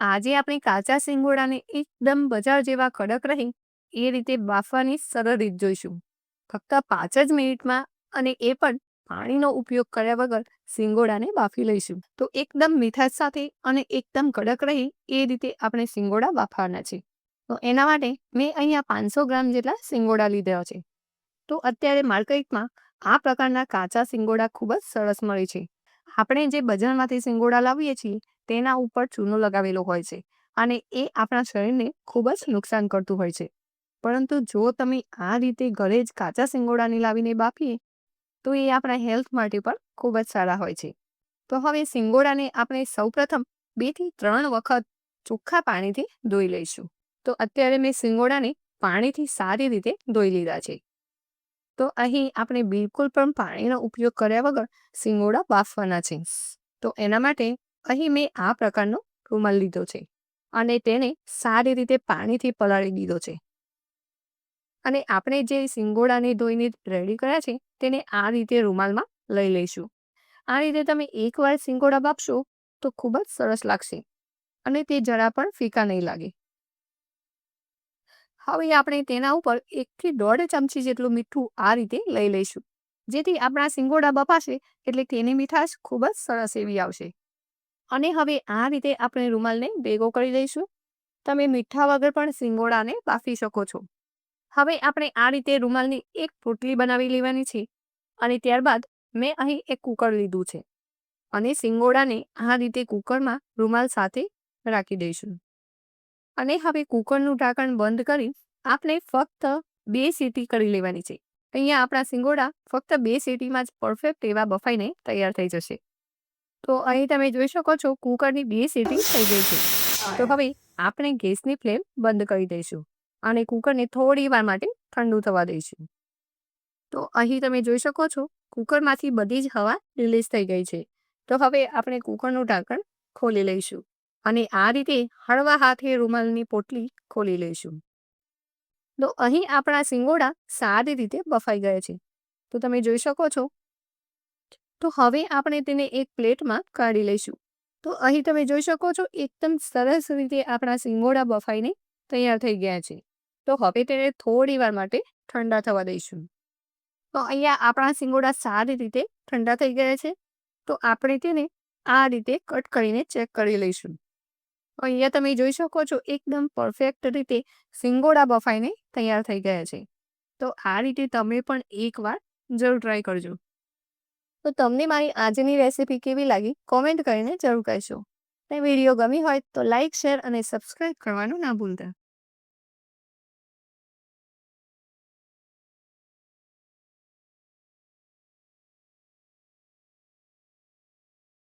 આજે આપણે કાચા સિંગોડાને એકદમ બજાર જેવા કડક રહે એ રીતે બાફવાની સરળ રીત જોઈશું. ફક્ત પાંચ જ મિનિટમાં અને એ પણ પાણીનો ઉપયોગ કર્યા વગર સિંગોડાને બાફી લઈશું. તો એકદમ મીઠાશ સાથે અને એકદમ કડક રહે એ રીતે આપણે સિંગોડા બાફવાના છે. તો એના માટે મેં અહીંયા પાંચસો ગ્રામ જેટલા સિંગોડા લીધા છે. તો અત્યારે માર્કેટમાં આ પ્રકારના કાચા સિંગોડા ખૂબ જ સરસ મળે છે. આપણે જે બજારમાંથી સિંગોડા લાવીએ છીએ તેના ઉપર ચૂનો લગાવેલો હોય છે અને એ આપણા શરીરને ખૂબ જ નુકસાન કરતું હોય છે. પરંતુ જો તમે આ રીતે ઘરે જ કાચા સિંગોડાને લાવીને બાફીએ, તો એ આપણા હેલ્થ માટે પણ ખૂબ જ સારા હોય છે. તો હવે સિંગોડાને આપણે સૌપ્રથમ બેથી ત્રણ વખત ચોખ્ખા પાણીથી ધોઈ લઈશું. તો અત્યારે મેં સિંગોડાને પાણીથી સારી રીતે ધોઈ લીધા છે. તો અહીં આપણે બિલકુલ પણ પાણીનો ઉપયોગ કર્યા વગર સિંગોડા બાફવાના છે. તો એના માટે અહીં મેં આ પ્રકારનો રૂમાલ લીધો છે અને તેને સારી રીતે પાણીથી પલાળી દીધો છે. અને આપણે જે સિંગોડાને ધોઈને રેડી કર્યા છે તેને આ રીતે રૂમાલમાં લઈ લઈશું. આ રીતે તમે એકવાર સિંગોડા બાપશો તો ખૂબ જ સરસ લાગશે અને તે જરા પણ ફીકા નહીં લાગે. હવે આપણે તેના ઉપર એકથી દોઢ ચમચી જેટલું મીઠું આ રીતે લઈ લઈશું. જેથી આપણા સિંગોડા બપાશે એટલે તેની મીઠાશ ખૂબ જ સરસ એવી આવશે. અને હવે આ રીતે આપણે રૂમાલને ભેગો કરી દઈશું તમે મીઠા વગર પણ સિંગોડાને બાફી શકો છો. હવે આપણે આ રીતે રૂમાલની એક પોટલી બનાવી લેવાની છે અને ત્યારબાદ મેં અહીં એક કુકર લીધું છે. અને સિંગોડાને આ રીતે કુકરમાં રૂમાલ સાથે રાખી દઈશું. અને હવે કુકરનું ઢાંકણ બંધ કરી આપણે ફક્ત બે સીટી કરી લેવાની છે. અહીંયા આપણા સિંગોડા ફક્ત બે સીટીમાં જ પરફેક્ટ એવા બફાઈને તૈયાર થઈ જશે. તો અહીં તમે જોઈ શકો છો કુકરની બે સીટી થઈ ગઈ છે. તો હવે આપણે ગેસની ફ્લેમ બંધ કરી દઈશું અને કુકરને થોડી વાર માટે ઠંડુ થવા દઈશું. તો અહીં તમે જોઈ શકો છો કુકરમાંથી બધી જ હવા રિલીઝ થઈ ગઈ છે. તો હવે આપણે કુકરનું ઢાંકણ ખોલી લઈશું અને આ રીતે હળવા હાથે રૂમાલની પોટલી ખોલી લઈશું. તો અહીં આપણા સિંગોડા સારી રીતે બફાઈ ગયા છે. તો તમે જોઈ શકો છો તો હવે આપણે તેને એક પ્લેટમાં કાઢી લઈશું. તો અહીં તમે જોઈ શકો છો, એકદમ સરસ રીતે આપણા સિંગોડા બફાઈને તૈયાર થઈ ગયા છે. તો હવે તેને થોડી વાર માટે ઠંડા થવા દઈશું. તો અહીંયા આપણા સિંગોડા સારી રીતે ઠંડા થઈ ગયા છે. તો આપણે તેને આ રીતે કટ કરીને ચેક કરી લઈશું. અહીંયા તમે જોઈ શકો છો, એકદમ પરફેક્ટ રીતે સિંગોડા બફાઈને તૈયાર થઈ ગયા છે. તો આ રીતે તમે પણ એકવાર જરૂર ટ્રાય કરજો. તો તમને મારી આજની રેસીપી કેવી લાગી? કોમેન્ટ કરીને જરૂર કહેશો. અને વીડિયો ગમી હોય તો લાઇક શેર અને સબસ્ક્રાઈબ કરવાનું ના ભૂલતા.